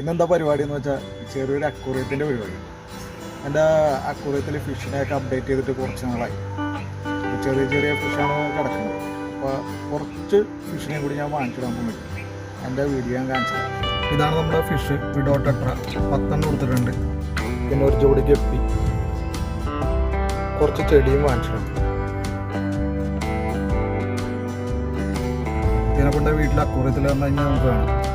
ഇന്നെന്താ പരിപാടി എന്ന് വെച്ചാൽ ചെറിയൊരു അക്കൂറിയത്തിന്റെ പരിപാടി. എന്റെ അക്കൂറിയത്തിൽ ഫിഷിനെയൊക്കെ അപ്ഡേറ്റ് ചെയ്തിട്ട് കുറച്ച് നാളായി. ചെറിയ ചെറിയ ഫിഷാണ് കിടക്കുന്നത്. അപ്പോൾ കുറച്ച് ഫിഷിനെ കൂടി ഞാൻ വാങ്ങിച്ചിടാൻ പോകും എന്റെ വീഡിയോ ഞാൻ കാണിച്ചത് ഇതാണ് നമ്മുടെ ഫിഷ് വിഡോ ടെട്ര പത്തെണ്ണം കൊടുത്തിട്ടുണ്ട്. പിന്നെ ഒരു ജോഡി ഗപ്പി കുറച്ച് ചെടിയും വാങ്ങിച്ചിട്ടുണ്ട് ഇതിനെ കൊണ്ട് വീട്ടിൽ അക്കൂറിയത്തിൽ വന്നു കഴിഞ്ഞാൽ നമുക്ക് കാണാം.